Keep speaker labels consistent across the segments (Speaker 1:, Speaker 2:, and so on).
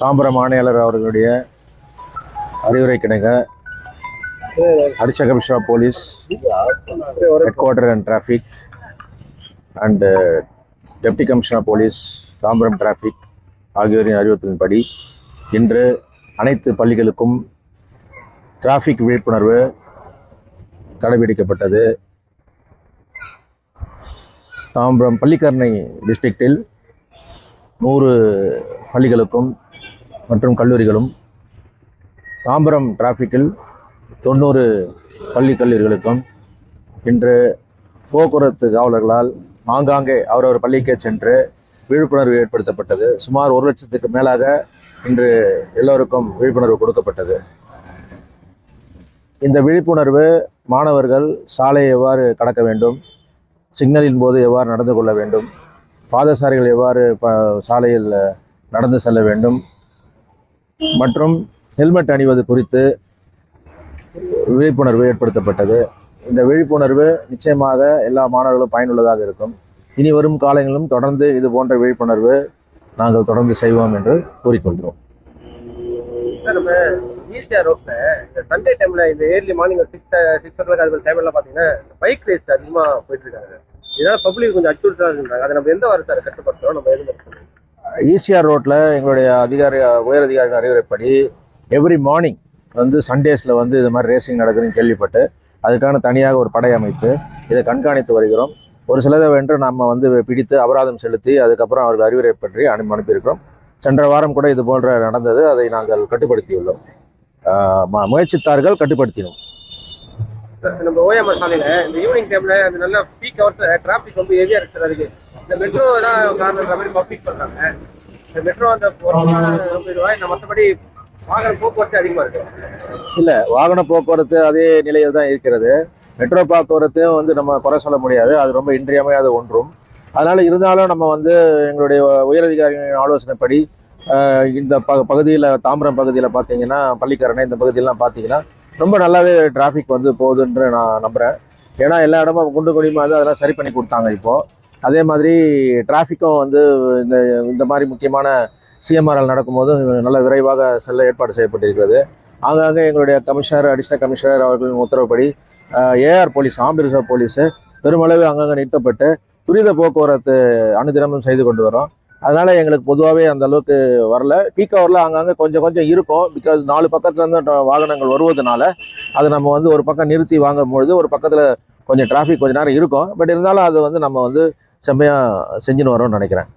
Speaker 1: தாம்பரம் ஆணையாளர் அவர்களுடைய அறிவுரை கிணங்க additional commissioner police headquarter and traffic and deputy commissioner police Tambaram traffic ஆகியோரின் அறிவுறுத்தலின்படி இன்று அனைத்து பள்ளிகளுக்கும் டிராஃபிக் விழிப்புணர்வு கடைபிடிக்கப்பட்டது. தாம்பரம் பள்ளிக்கரணை டிஸ்ட்ரிக்டில் நூறு பள்ளிகளுக்கும் மற்றும் கல்லூரிகளும் தாம்பரம் டிராஃபிக்கில் தொண்ணூறு பள்ளி கல்லூரிகளுக்கும் இன்று போக்குவரத்து காவலர்களால் ஆங்காங்கே அவரவர் பள்ளிக்கே சென்று விழிப்புணர்வு ஏற்படுத்தப்பட்டது. சுமார் ஒரு லட்சத்துக்கு மேலாக இன்று எல்லோருக்கும் விழிப்புணர்வு கொடுக்கப்பட்டது. இந்த விழிப்புணர்வு மாணவர்கள் சாலையை எவ்வாறு கடக்க வேண்டும் சிக்னலின் போது எவ்வாறு நடந்து கொள்ள வேண்டும் பாதசாரிகள் எவ்வாறு ப சாலையில் நடந்து செல்ல வேண்டும் மற்றும் ஹெல்மெட் அணிவது குறித்து விழிப்புணர்வு ஏற்படுத்தப்பட்டது. இந்த விழிப்புணர்வு நிச்சயமாக எல்லா மாணவர்களும் பயனுள்ளதாக இருக்கும். இனி வரும் காலங்களிலும் தொடர்ந்து இது போன்ற விழிப்புணர்வு நாங்கள் தொடர்ந்து செய்வோம் என்று கூறிக்கொள்கிறோம்.
Speaker 2: ஈஸியாக ரோட்ல இந்த சண்டே டைம்ல இந்த early morning six six o'clock அது டைம்ல பார்த்தீங்கன்னா பைக் ரேஸ் அதிகமாக போயிட்டு இருக்காங்க. இதனால பப்ளிக் கொஞ்சம் அச்சுறுத்தலாக இருந்தாங்க. அதை நம்ம எந்த வாரம் சார் கட்டுப்படுத்துறோம் நம்ம எதுவும்
Speaker 1: ஈசிஆர் ரோட்டில் எங்களுடைய அதிகாரி உயர் அதிகாரிகள் அறிவுரைப்படி எவ்ரி மார்னிங் வந்து சண்டேஸில் வந்து இது மாதிரி ரேசிங் நடக்குதுன்னு கேள்விப்பட்டு அதுக்கான தனியாக ஒரு படை அமைத்து இதை கண்காணித்து வருகிறோம். ஒரு சிலதை வென்று நம்ம வந்து பிடித்து அபராதம் செலுத்தி அதுக்கப்புறம் அவர்கள் அறிவுரை பற்றி அனுப்பி அனுப்பியிருக்கிறோம். சென்ற வாரம் கூட இது போன்ற நடந்தது அதை நாங்கள் கட்டுப்படுத்தியுள்ளோம். முயற்சித்தார்கள் கட்டுப்படுத்தினோம்.
Speaker 2: நம்ம ஓஎம்ஆர் சாலையில இந்த ஈவினிங் டைம்ல அந்த நல்ல பீக் ஹவர்ஸ் டிராஃபிக் ரொம்ப ஹெவியா இருக்கு சார் அதுக்கு. இந்த மெட்ரோ தான் காரணம் மாதிரி பப்ளிக் பண்றாங்க இந்த மெட்ரோ அந்த ரொம்ப இதுவா மற்றபடி வாகன போக்குவரத்து அதிகமா இருக்கு.
Speaker 1: இல்லை வாகன போக்குவரத்து அதே நிலையில் தான் இருக்கிறது. மெட்ரோ போக்குவரத்தையும் வந்து நம்ம குறை சொல்ல முடியாது. அது ரொம்ப இன்றியமையாத ஒன்றும். அதனால் இருந்தாலும் நம்ம வந்து எங்களுடைய உயரதிகாரிகளின் ஆலோசனைப்படி இந்த ப பகுதியில் தாம்பரம் பகுதியில் பார்த்தீங்கன்னா பள்ளிக்கரணை இந்த பகுதியெல்லாம் பார்த்தீங்கன்னா ரொம்ப நல்லாவே டிராஃபிக் வந்து போகுதுன்ற நான் நம்புகிறேன் ஏன்னா எல்லா இடமும் குண்டு குடியுமா வந்து அதெல்லாம் சரி பண்ணி கொடுத்தாங்க இப்போது அதே மாதிரி டிராஃபிக்கும் வந்து இந்த இந்த மாதிரி முக்கியமான சிஎம்ஆர்எல் நடக்கும்போது நல்ல விரைவாக செல்ல ஏற்பாடு செய்யப்பட்டிருக்கிறது. ஆங்காங்கே எங்களுடைய கமிஷனர் அடிஷனல் கமிஷனர் அவர்களின் உத்தரவுப்படி ஏஆர் போலீஸ் ஆம்பி ரிசர்வ் போலீஸு பெருமளவு அங்கங்கே நிறுத்தப்பட்டு துரித போக்குவரத்து அனுதினமும் செய்து கொண்டு வரோம் அதனால் எங்களுக்கு பொதுவாகவே அந்த அளவுக்கு வரல. பீக் ஹவரில் அங்கங்கே கொஞ்சம் கொஞ்சம் இருக்கும். பிகாஸ் நாலு பக்கத்துலேருந்து வாகனங்கள் வருவதனால அதை நம்ம வந்து ஒரு பக்கம் நிறுத்தி வாங்கும் பொழுது ஒரு பக்கத்தில் கொஞ்சம் டிராஃபிக் கொஞ்ச நேரம் இருக்கும். பட் இருந்தாலும் அது வந்து நம்ம வந்து செம்மையாக செஞ்சுன்னு வரோம்னு நினைக்கிறேன்.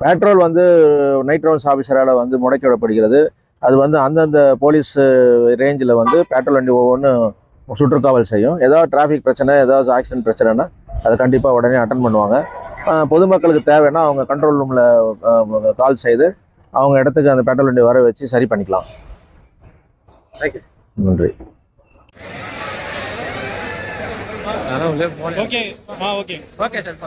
Speaker 2: பெட்ரோல்
Speaker 1: வந்து நைட் ரவுண்ட்ஸ் ஆஃபீஸரால் வந்து முடக்கி விடப்படுகிறது அது வந்து அந்தந்த போலீஸ் ரேஞ்சில் வந்து பெட்ரோல் வண்டி ஒவ்வொன்றும் சுற்றுக்காவல் செய்யும். ஏதாவது டிராஃபிக் பிரச்சனை ஏதாவது ஆக்சிடென்ட் பிரச்சனைனா அதை கண்டிப்பாக உடனே அட்டன் பண்ணுவாங்க பொதுமக்களுக்கு தேவைன்னா அவங்க கண்ட்ரோல் ரூமில் கால் செய்து அவங்க இடத்துக்கு அந்த பெட்ரோல் வண்டி வர வச்சு சரி பண்ணிக்கலாம் நன்றி
Speaker 3: ஓகே ஓகே
Speaker 2: ஓகே சார்